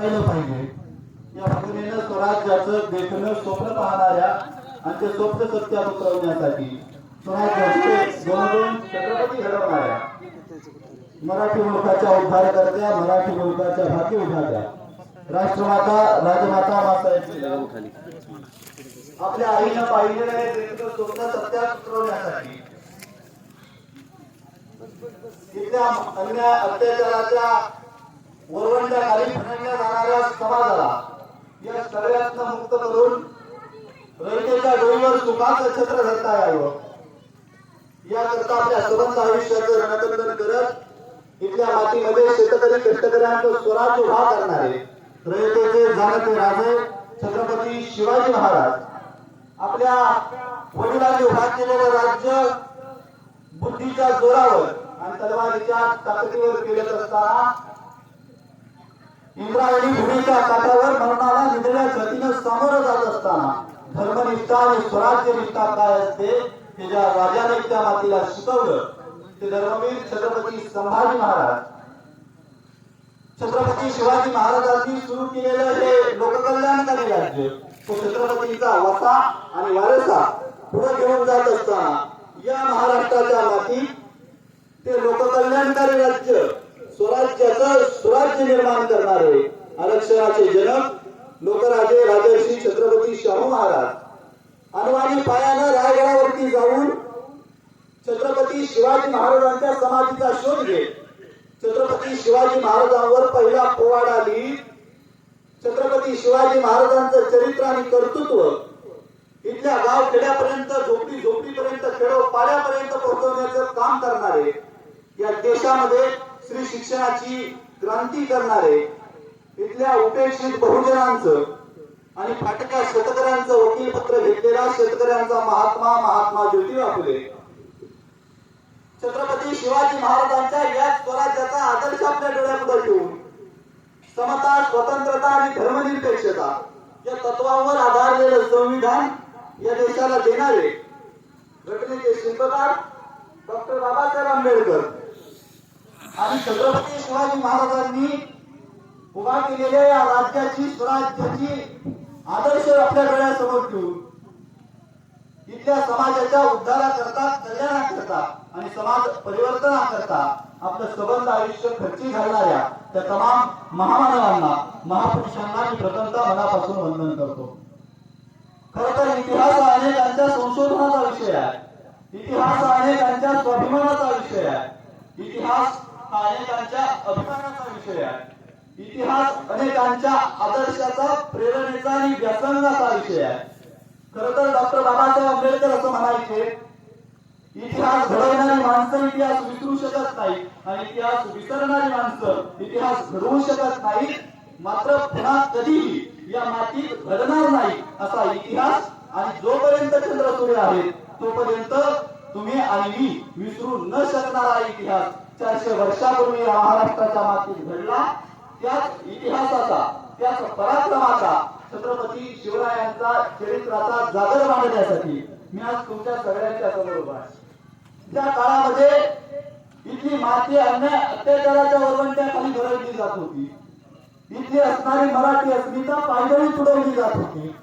पाहिजे. या भगिनीनं स्वराज्याचं देखणं स्वप्न पाहणाऱ्या आणि ते स्वप्न सत्यात उतरवण्यासाठी स्वराज्याचे दोन दोन छत्रपती घडवणाऱ्या मराठी मुलकाच्या उद्धारकर्त्या मराठी मुलकाच्या भाग्य उभारल्या राष्ट्रमाता राजमाता माता आपल्या आईनं पाहिलेलं हे स्वप्न सत्यात उतरवण्यासाठी. तिथल्या अन्याय अत्याचाराच्या वरवंट्याखाली फणकल्या जाणाऱ्या समाजाला या सगळ्यातनं मुक्त करून रयतेच्या डोळीवर सुखाचं छत्र धरता यावं. याकरता आपल्या सबंध आयुष्याचं रणकंदन करत इथल्या मातीमध्ये शेतकरी कष्टकऱ्यांचं स्वराज्य उभा करणारे रयतेचे जाणते राजे छत्रपती शिवाजी महाराज आपल्या वडिलांनी उभा केलेलं राज्य बुद्धीच्या जोरावर आणि तलवारीच्या ताकदीवर केलेलं असताना इंद्रायणी भूमीच्या काठावर मरणाला निधड्या गतीनं सामोरं जात असताना धर्मनिष्ठा आणि स्वराज्य निष्ठा काय असते हे ज्या राजाने त्या मातीला शिकवलं ते धर्मवीर छत्रपती संभाजी महाराज. छत्रपती शिवाजी महाराजांनी सुरू केलेलं हे लोककल्याणकारी राज्य तो छत्रपतीचा वसा आणि वारसा पुढे घेऊन जात असताना या महाराष्ट्राच्या मातीत ते लोककल्याणकारी राज्य स्वराज्याचं स्वराज्य निर्माण करणारे आरक्षणाचे जनक लोकराजे राजर्षी छत्रपती शाहू महाराज. अनवाणी पायानं रायगडावरती जाऊन छत्रपती शिवाजी महाराजांच्या समाधीचा शोध घेत छत्रपती शिवाजी महाराजांवर पहिला पोवाडा लिहित छत्रपती शिवाजी महाराजांचं चरित्र आणि कर्तृत्व इथल्या गाव खेड्यापर्यंत झोपडी झोपडीपर्यंत खेडो पाड्यापर्यंत पोहोचवण्याचं काम करणारे या देशामध्ये स्त्री शिक्षणाची क्रांती करणारे इथल्या उपेक्षित बहुजनांचं आणि फाटक्या शेतकऱ्यांचं वकीलपत्र घेतलेला शेतकऱ्यांचा महात्मा महात्मा ज्योतिबा फुले. छत्रपती शिवाजी महाराजांच्या या स्वराज्याचा आदर्श आपल्या डोळ्यापुढे ठेवून समता स्वतंत्रता आणि धर्मनिरपेक्षता या तत्वावर आधारलेलं संविधान या देशाला देणारे घटनेचे शिल्पकार डॉक्टर बाबासाहेब आंबेडकर. आणि छत्रपती शिवाजी महाराजांनी उभा केलेल्या या राज्याची स्वराज्याची आदर्श आपल्या डोळ्यासमोर ठेवून इथल्या समाजाच्या उद्धाराकरता कल्याणाकरता आणि समाज परिवर्तनाकरता आपलं सबंध आयुष्य खर्ची घालणाऱ्या त्या तमाम महामानवांना महापुरुषांना मी प्रथमता मनापासून वंदन करतो. खर तर इतिहास हा अनेकांच्या संशोधनाचा विषय आहे. इतिहास हा अनेकांच्या स्वाभिमानाचा विषय आहे. इतिहास हा अनेकांच्या अभिमानाचा विषय आहे. इतिहास अनेकांच्या आदर्शाचा प्रेरणेचा आणि व्यसनाचा विषय आहे. खर तर डॉक्टर बाबासाहेब आंबेडकर असं म्हणायचे इतिहास घडवणारी माणसं इतिहास विसरू शकत नाही आणि इतिहास विसरणारी माणसं इतिहास घडवू शकत नाही. मात्र पुन्हा कधीही या मातीत घडणार नाही असा इतिहास आणि जोपर्यंत चंद्र सूर्य आहेत तोपर्यंत तुम्ही आणि मी विसरू न शकणारा इतिहास. चारशे वर्षापूर्वी या महाराष्ट्राच्या मातीत घडला. त्याच इतिहासाचा त्याच पराक्रमाचा छत्रपती शिवरायांचा चरित्राचा जागर मांडण्यासाठी मी आज तुमच्या सगळ्यांच्या समोर उभा आहे. काळामध्ये इथली माती अन्याय अत्याचाराच्या वरवंट्याखाली घडवली जात होती. इथली असणारी मराठी अस्मिता पायदळी तुडवली जात होती.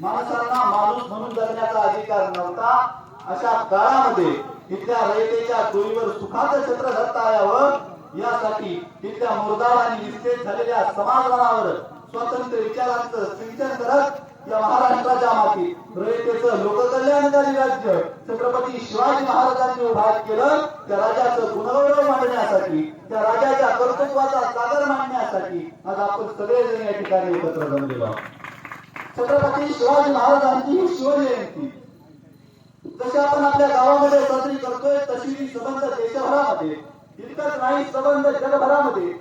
माणसांना माणूस म्हणून जगण्याचा अधिकार नव्हता. अशा काळामध्ये इथल्या रयतेच्या डोळीवर सुखाचं छत्र धरता यावं यासाठी तिथल्या मुरदार आणि निस्तेज झालेल्या समाधानावर स्वतंत्र विचारांचं सिंचन करत या महाराष्ट्राच्या मातीत रयतेचं लोककल्याणकारी राज्य छत्रपती शिवाजी महाराजांनी उभा केलं त्या राजाचं गुणगौरव मांडण्यासाठी त्या राजाच्या कर्तृत्वाचा सागर मांडण्यासाठी आज आपण सगळेजण या ठिकाणी एकत्र जमलेलो छत्रपती शिवाजी महाराजांची ही शिवजयंती जशी आपण आपल्या गावामध्ये साजरी करतोय तशी ही संबंध देशभरामध्ये इतकंच नाही संबंध जगभरामध्ये.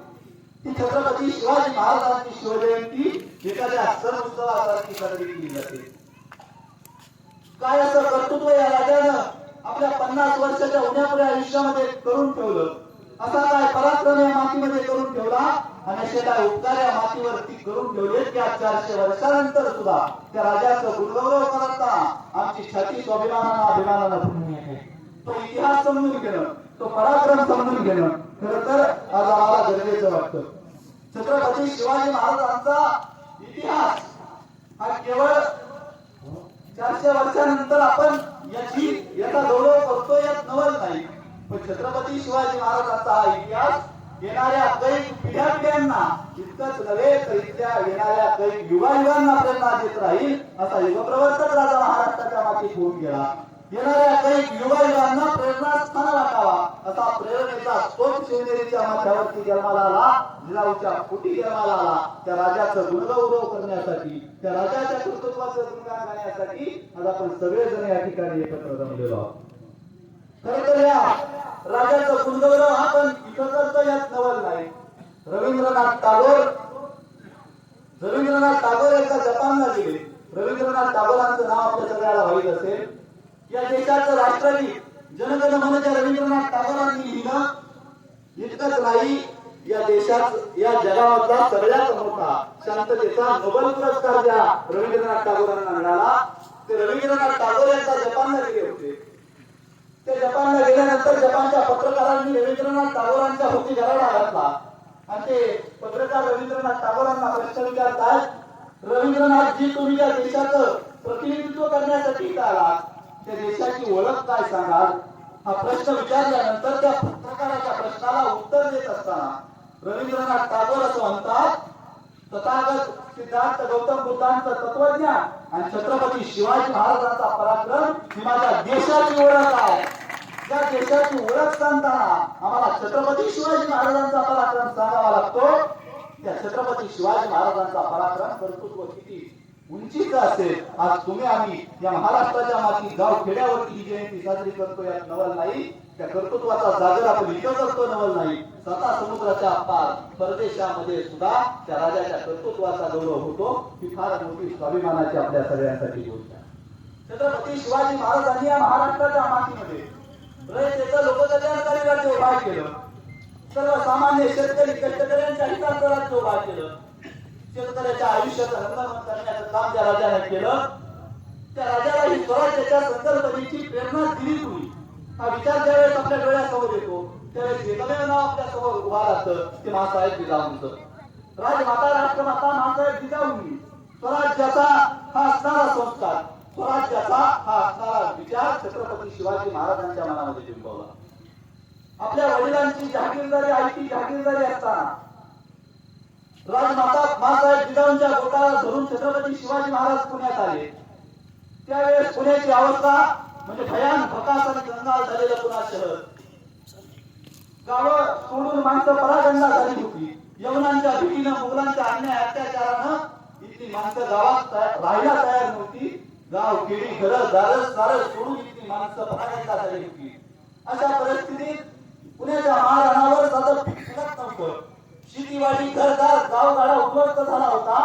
ती छत्रपती शिवाजी महाराजांची शिवजयंती एखाद्या सण उत्सवासारखी साजरी केली जाते. काय असं कर्तृत्व या राजानं आपल्या पन्नास वर्षाच्या उन्यापुऱ्या आयुष्यामध्ये करून ठेवलं? असा काय पराक्रम या मातीमध्ये करून ठेवला? आणि असे काय उपकार या मातीवरती करून ठेवले की आज चारशे वर्षानंतर सुद्धा. त्या राजाचं गुणगौरव करता आमची छाती स्वाभिमानानं अभिमानानं भरून येते. तो इतिहास समजून घेणं तो पराक्रम समजून घेणं खर तर आज आम्हाला गरजेचं वाटतं. छत्रपती शिवाजी महाराजांचा इतिहास हा केवळ चारशे वर्षानंतर आपण याची याचा गौरव करतो यात नवल नाही. पण छत्रपती शिवाजी महाराजांचा हा इतिहास येणाऱ्या कैक पिढ्या पिढ्यांना इतकंच नव्हे तर इथल्या येणाऱ्या कैक युवा युगायुगांना प्रेरणा देत राहील असा युगप्रवर्तक राजा महाराष्ट्राच्या मातीत होऊन गेला. येणाऱ्या कैक युगायुगांना प्रेरणा स्थान वाटावा असा प्रेरणेचा स्त्रोत शिवनेरीच्या माथ्यावरती जन्माला आला जिजाऊच्या फुटी जन्माला आला त्या राजाचं गुणगौरव करण्यासाठी त्या राजाच्या कर्तृत्वाचं गुणगान करण्यासाठी आज आपण सगळेजण या ठिकाणी एकत्र जमलेलो आहोत. खरं तर या राजाचा गुणगौरव हा पण इथं यात नवल नाही. रवींद्रनाथ टागोर रवींद्रनाथ टागोर एकदा जपानला गेले. रवींद्रनाथ टागोरांचं नाव आपल्या सगळ्याला माहीत असेल. या देशाचं राष्ट्रगीत जनगण मन रवींद्रनाथ टागोरांनी लिहिलं. इतकंच नाही या देशात या जगावरचा सगळ्यात मोठा शांततेचा नोबल पुरस्कार ज्या रवींद्रनाथ टागोरांना मिळाला ते रवींद्रनाथ टागोर यांचा जपान जपानला गेल्यानंतर जपानच्या पत्रकारांनी रवींद्रनाथ टागोरांच्या होती घराला घातला. आणि ते पत्रकार रवींद्रनाथ टागोरांना प्रश्न विचारतात रवींद्रनाथ जी तुम्ही या देशाचं प्रतिनिधित्व करण्यासाठी आला त्या देशाची ओळख काय सांगाल? हा प्रश्न विचारल्यानंतर त्या पत्रकाराच्या प्रश्नाला उत्तर देत असताना रवींद्रनाथ टागोर असं म्हणतात तथागत सिद्धार्थ गौतम बुद्धांचं तत्वज्ञान आणि छत्रपती शिवाजी महाराजांचा पराक्रम ही माझ्या देशाची ओळख आहे. त्या देशाची ओळख सांगताना आम्हाला छत्रपती शिवाजी महाराजांचा पराक्रम सांगावा लागतो. त्या छत्रपती शिवाजी महाराजांचा पराक्रम कर्तृत्व किती उंचीच असेल आज तुम्ही आम्ही या महाराष्ट्राच्या माती गाव खेड्यावरती ही जयंती साजरी करतो यात नवल नाही. त्या कर्तृत्वाचा जागर आपण इथं करतो नवल नाही. स्वतः समुद्राच्या पार परदेशामध्ये सुद्धा त्या राजाच्या कर्तृत्वाचा गौरव होतो. ही फार मोठी स्वाभिमानाची आपल्या सगळ्यांसाठी गोष्ट छत्रपती शिवाजी महाराजांनी या महाराष्ट्राच्या मातीमध्ये रयतेचं लोककल्याणकारी राज्य उभा केलं सर्वसामान्य शेतकरी कष्टकऱ्यांच्या हिताचं राज्य उभा केलं शेतकऱ्याच्या आयुष्याचं हंगाम करण्याचं काम ज्या राजाने केलं त्या राजाला ही स्वराज्याच्या संकल्पनेची प्रेरणा दिली तुम्ही. हा विचार ज्यावेळेस आपल्या डोळ्यासमोर येतो त्यावेळेस एकमेव नाव आपल्यासमोर उभा राहतं ते मासाहेब जिजाऊंचं राजमाता राष्ट्रमाता मासाहेब जिजाऊंनी स्वराज्याचा हा असणारा संस्कार स्वराज्याचा हा असणारा विचार छत्रपती शिवाजी महाराजांच्या मनामध्ये बिंबवला आपल्या वडिलांची जहागीरदारी आईची जहागीरदारी असताना राजमाता मासाहेब जिजाऊंच्या गोटाला धरून छत्रपती शिवाजी महाराज पुण्यात आले. त्यावेळेस पुण्याची अवस्था म्हणजे भयान भकास आणि कंगाल झालेलं पुन्हा शहर. गावं सोडून माणसं परागंडा झाली होती. यवनांच्या भीतीनं मुघलांच्या अन्याय अत्याचारानं इथली माणसं गावात राहायला तयार नव्हती. गाव केळी घर दारस दारस सोडून इथली माणसं परागंडा झाली होती अशा परिस्थितीत पुण्याच्या महाराणावर सतत फिरत नव्हतं शेतीवाडी घरदार गाव गाडा उद्ध्वस्त झाला होता.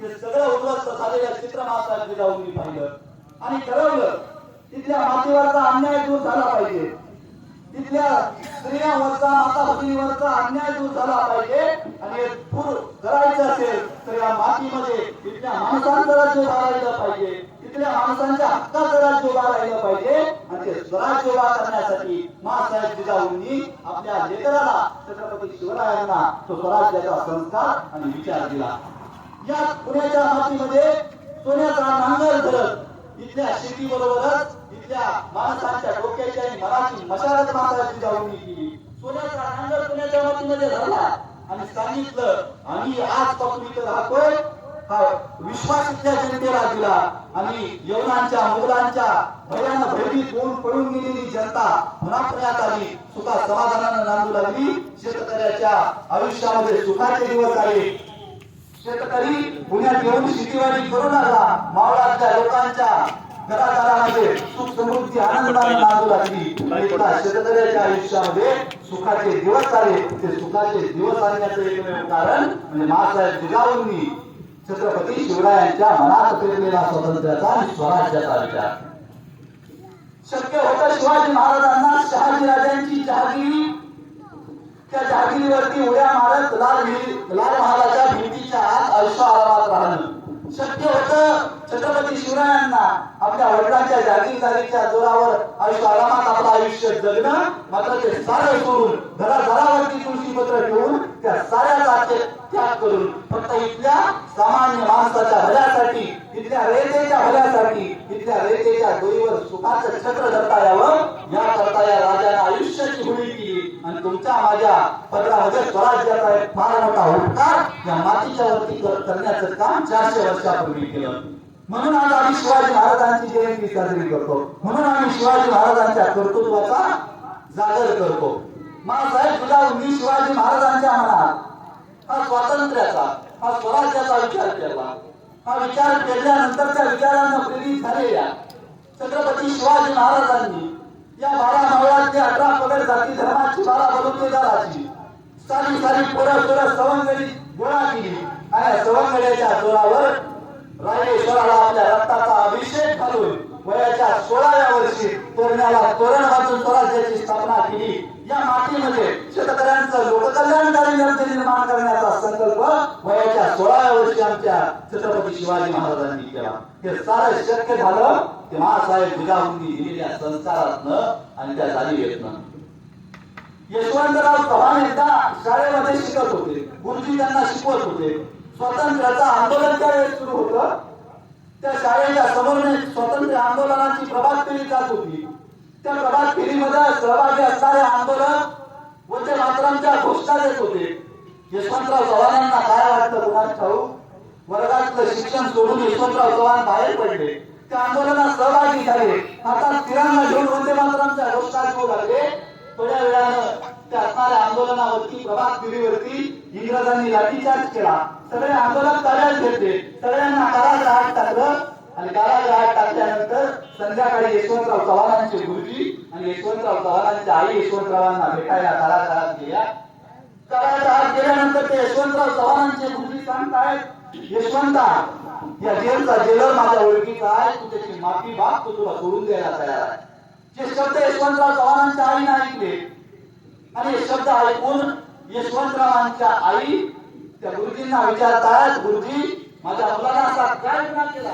ते सगळं उद्ध्वस्त झालेल्या चित्र जाऊन मी पाहिलं. आणि ठरवलं तिथल्या मातीवरचा अन्याय दूर झाला पाहिजे. तिथल्या स्त्रियांवरचा माता भगिनीवरचा अन्याय दूर झाला पाहिजे. आणि हे दूर करायचं असेल तर या मातीमध्ये तिथल्या माणसांचं राज्य घालायला पाहिजे. तिकडे माणसांच्या हक्काचं राज्य उभा राहिलं पाहिजे. आणि ते स्वराज्य उभा करण्यासाठी महासाहेब जिजाऊंनी आपल्या लेकराला छत्रपती शिवरायांना तो स्वराज्याचा संस्कार आणि विचार दिला. या पुण्याच्या मातीमध्ये सोन्याचा नांगर धरत इथल्या शेती बरोबरच इथल्या माणसांच्या डोक्याची आणि मनाची मशागत मासाची जिजाऊंनी केली. सोन्याचा नांगर पुण्याच्या मातीमध्ये धरला आणि सांगितलं आम्ही आजपासून इथं राहतोय. हा विश्वास इथल्या जनतेला दिला. आणि यवनांच्या मुघलांच्या भयान भयभीत होऊन पळून गेलेली जनता पुन्हा पुण्यात आली सुखा समाधानानं नांदू लागली. शेतकऱ्याच्या आयुष्यामध्ये सुखाचे दिवस आले. शेतकरी पुण्यात येऊन शेतीवाडी करून आला. मावळातल्या लोकांच्या घरादारामध्ये सुख समृद्धी आनंदाने नांदू लागली. आणि इथला शेतकऱ्याच्या आयुष्यामध्ये सुखाचे दिवस आले. ते सुखाचे दिवस आणण्याचं एकमेव कारण म्हणजे महासाहेब जिजाऊंनी छत्रपती शिवरायांच्या मनात पेरलेला स्वातंत्र्याचा आणि स्वराज्याचा विचार. शक्य होत शिवाजी महाराजांना शहाजी राजांची जहागिरी त्या जहागिरीवरती उड्या मारत लाल लाल महालाच्या भीतीच्या आत आयुष्य आरामात राहणं. शक्य होतं छत्रपती शिवरायांना आपल्या वडिलांच्या वडिलांच्या जागीरदारीच्या जोरावर आयुष्य आरामात आपलं आयुष्य जगणं मात्र ते सारं सोडून घरा घराघरावरती तुळशीपत्र ठेवून त्या साऱ्याचा त्याग करून फक्त इथल्या सामान्य माणसाच्या भल्यासाठी इथल्या रेतेच्या भल्यासाठी इथल्या रेतेच्या दोरीवर सुखाचं छत्र धरता यावं या करता या राजाने आयुष्याची होळी केली. आणि तुमच्या माझ्या पदरामध्ये स्वराज्याचा एक फार मोठा उपकार या मातीच्या वरती करण्याचं काम चारशे वर्षापूर्वी केलं. म्हणून आज आम्ही शिवाजी महाराजांची जयंती साजरी करतो. म्हणून आम्ही शिवाजी महाराजांच्या कर्तृत्वाचा जागर करतो. मासाहेब मी शिवाजी महाराजांच्या मनात हा स्वातंत्र्याचा हा स्वराज्याचा विचार केला. हा विचार केल्यानंतर त्या विचारांना प्रेरित झालेल्या छत्रपती शिवाजी महाराजांनी या बारा मावळातली अठरा पगड जाती धर्माची बारा बलुतेदाराची सारी सारी पोरं पोरं सवंगडी गोळा केली. आणि सवंगड्याच्या जोरावर रायेश्वराला आपल्या रक्ताचा अभिषेक घालून वयाच्या सोळाव्या वर्षी तोरण्याला तोरण वाचून स्वराज्याची स्थापना केली. या मातीमध्ये शेतकऱ्यांचं लोककल्याणकारी नृत्य निर्माण करण्याचा संकल्प वयाच्या सोळाव्या वर्षी आमच्या छत्रपती शिवाजी महाराजांनी केला. हे सारं शक्य झालं ते महासाहेब जिजाऊंनी दिलेल्या संस्कारातनं आणि त्या जाणीवेतनं यशवंतराव चव्हाण एकदा शाळेमध्ये शिकत होते. गुरुजी त्यांना शिकवत होते. स्वातंत्र्याचं आंदोलन त्यावेळेस सुरू होतं त्या शाळेच्या समोर स्वातंत्र्य आंदोलनाची प्रभात फेरी जात होती. त्या प्रभात फेरीमध्ये सहभागी असणारे आंदोलक व ते मात्रांच्या घोषणा देत होते. यशवंतराव चव्हाणांना काय वाटतं कुणास ठाऊ वर्गातलं शिक्षण सोडून यशवंतराव चव्हाण बाहेर पडले. त्या आंदोलनात सहभागी झाले. आता तिरांना घेऊन वंदे मातरांच्या घोषणा देऊ लागले. थोड्या वेळानं त्या असणाऱ्या आंदोलनावरती प्रभात फेरीवरती इंग्रजांनी लाठीचार्ज केला. सगळे आंदोलक ताब्यात घेतले. सगळ्यांना कारागृहात टाकलं. आणि कारागृहात टाकल्यानंतर संध्याकाळी यशवंतराव चव्हाणांचे गुरुजी आणि यशवंतराव चव्हाणांच्या आई यशवंतरावांना भेटायला कारागृहात गेल्या. कारागृहात गेल्यानंतर ते यशवंतराव चव्हाणांचे गुरुजी सांगतायत यशवंता या जेलचा जेलर माझ्या ओळखीचा आहे. तू त्याची माफी माग. तो तुला सोडून द्यायला तयार आहे. जे शब्द यशवंतराव चव्हाणांच्या आईने ऐकले आणि शब्द ऐकून यशवंतरावांच्या आई त्या गुरुजींना विचारतात गुरुजी माझ्या मुलांना असा काय गुन्हा केला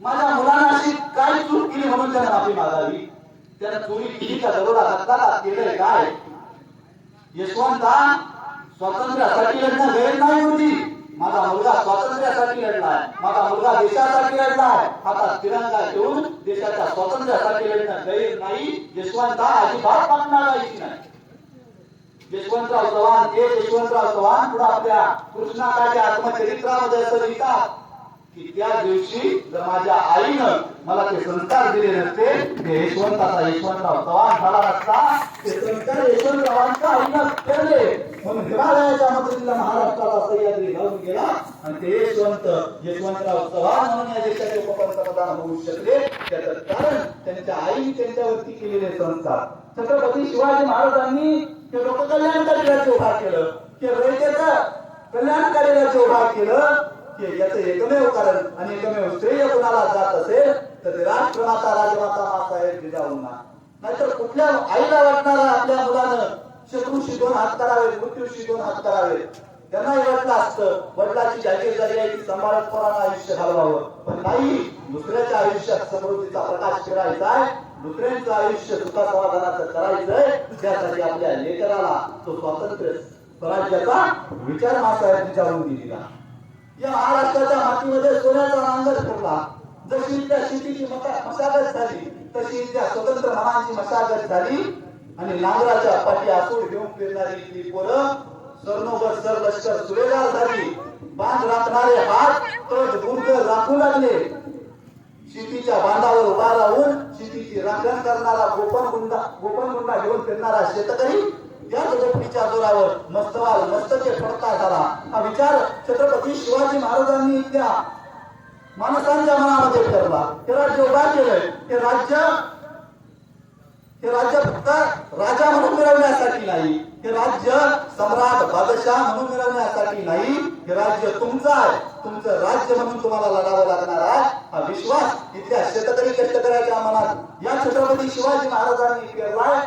माझ्या मुलांना अशी काय चूक केली म्हणून त्याने माफी मागावी? त्याने चोरी केली का? दरोडा घातला का केलंय काय? यशवंता स्वातंत्र्यासाठी लढणं गैर नाही होती. माझा मुलगा स्वातंत्र्यासाठी लढलाय माझा मुलगा देशासाठी लढलाय आता तिरंगा घेऊन देशाच्या स्वातंत्र्यासाठी लढणं गैर नाही. यशवंता अजिबात मागणारायची नाही. यशवंतराव चव्हाण हे यशवंतराव चव्हाण पुढे आपल्या कृष्णाकाच्या आत्मचरित्रामध्ये असं लिहितात की त्या दिवशी जर माझ्या आईनं मला ते संस्कार दिले नसते ते यशवंताचा यशवंतराव चव्हाण झाला असता ते संस्कार यशवंतरावांच्या आईनं केले. म्हणून हिमालयाच्या मदतीला महाराष्ट्राला सह्याद्री लावून गेला. आणि ते यशवंत यशवंतराव चव्हाण म्हणून या देशाचे उपपंतप्रधान होऊ शकले. त्याचं कारण त्यांच्या आई त्यांच्यावरती केलेले संस्कार. छत्रपती शिवाजी महाराजांनी ते लोककल्याणकारी राज्य उभा केलं. ते रयतेचं कल्याणकारी राज्य उभा केलं. की याचं एकमेव कारण आणि एकमेव श्रेय कोणाला जात असेल तर ते राष्ट्रमाता राजमाता मासाहेब जिजाऊंना. नाहीतर कुठल्या आईला वाटणारा आपल्या मुलानं शत्रूशी दोन हात करावे मृत्यूशी दोन हात करावे. त्यांना वाटलं असतं वडिलाची जागीरदारी आहे ती सांभाळत पोरांना आयुष्य घालवावं. पण नाही दुसऱ्याच्या आयुष्यात समृद्धीचा प्रकाश फिरायचा आहे. दुसऱ्यांचं आयुष्य सुखा समाधानाचं करायचंय त्यासाठी आपल्या लेकराला तो स्वातंत्र्य स्वराज्याचा विचार मासाहेब विचारून दिला या महाराष्ट्राच्या मातीमध्ये सोन्याचा नांगर ठरला जशी त्या शेतीची मशागत झाली तशी त्या स्वतंत्र मनाची मशागत झाली. आणि नांगराच्या पाठी आसूड घेऊन फिरणारी ती पोरं सरनोबर सर लष्कर सुरेदार झाली. बांध राखणारे हात तट गुंड राखू लागले. शेतीच्या बांधावर उभा राहून शेतीची राखण करणारा गोपन गुंडा गोपन गुंडा घेऊन फिरणारा शेतकरी त्याच झोपडीच्या जोरावर मस्तवाल मस्तचे फडका झाला. हा विचार छत्रपती शिवाजी महाराजांनी त्या माणसांच्या मनामध्ये ठरला. हे राज्य उभा केलंय. हे राज्य हे राज्य फक्त राजा म्हणून मिळवण्यासाठी नाही. हे राज्य सम्राट बादशाह म्हणून मिळवण्यासाठी नाही. हे राज्य तुमचं आहे. तुमचं राज्य म्हणून तुम्हाला लढावं लागणार आहे. हा विश्वास इथल्या शेतकरी कष्टकऱ्याच्या मनात. या छत्रपती शिवाजी महाराजांनी केलाय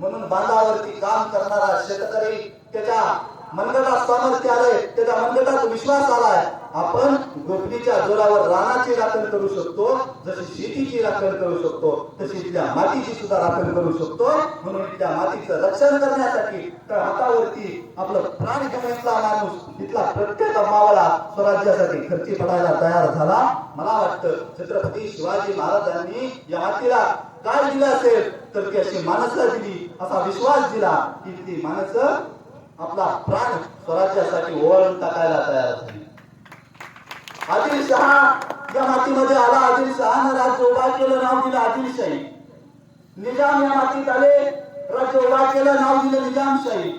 म्हणून बांधावरती काम करणारा शेतकरी त्याच्या मनगटात सामर्थ्य आलंय. त्याच्या मनगटात विश्वास आलाय. आपण गोपनीच्या जोरावर रानाची राखण करू शकतो जशी शेतीची राखण करू शकतो तशी त्या मातीची सुद्धा राखण करू शकतो. म्हणून त्या मातीचं रक्षण करण्यासाठी त्या हातावरती आपलं प्राण घेऊन इथला माणूस इथला प्रत्येक मावळा स्वराज्यासाठी खर्ची पडायला तयार झाला. मला वाटतं छत्रपती शिवाजी महाराजांनी या मातीला काय दिलं असेल तर ती अशी माणसं दिली असा विश्वास दिला की ती माणसं आपला प्राण स्वराज्यासाठी ओवाळून टाकायला तयार झाली. आदिलशहा या मातीमध्ये आला. आदिलशहानं राज्य उभा केलं नाव दिलं आदिलशाही. निजाम या मातीत आले. राज्य उभा केलं नाव दिलं निजामशाही.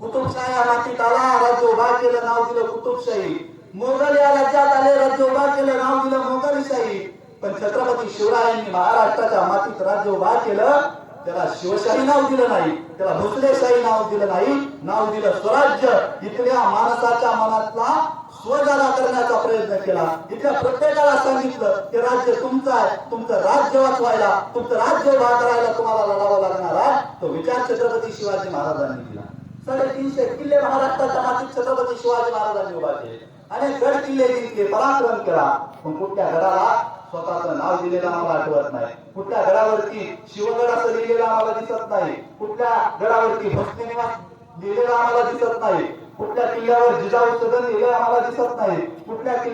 कुतुबशाही या मातीत आला. राज्य उभा केलं नाव दिलं कुतुबशाही. मोगल या राज्यात आले. राज्य उभा केलं नाव दिलं मोगलशाही. पण छत्रपती शिवरायांनी महाराष्ट्राच्या मातीत राज्य उभा केलं. त्याला शिवशाही नाव दिलं नाही. त्याला भोसलेशाही नाव दिलं नाही. नाव दिलं स्वराज्य. इथल्या माणसाच्या मनातला स्वजाला करण्याचा प्रयत्न केला. इथल्या प्रत्येकाला सांगितलं ते राज्य तुमचं आहे तुमचं राज्य वाचवायला तुमचं राज्य उभा करायला तुम्हाला लढावा लागणार आहे. तो विचार छत्रपती शिवाजी महाराजांनी दिला साडेतीनशे किल्ले महाराष्ट्राच्या मातीत छत्रपती शिवाजी महाराजांनी उभा केले. अनेक गड किल्ले जिंकले पराक्रम केला. पण कुठल्या गडाला स्वतःचं नाव दिलेलं आम्हाला आठवत नाही. कुठल्या गडावरती शिवगड असं लिहिलेलं आम्हाला दिसत नाही. कुठल्या गडावरती भक्ती निवास लिहिलेलं आम्हाला दिसत नाही. कुठल्या किल्ल्यावर जिजाऊ सदन लिहिलं आम्हाला दिसत नाही. कुठल्या किल्ल्यावर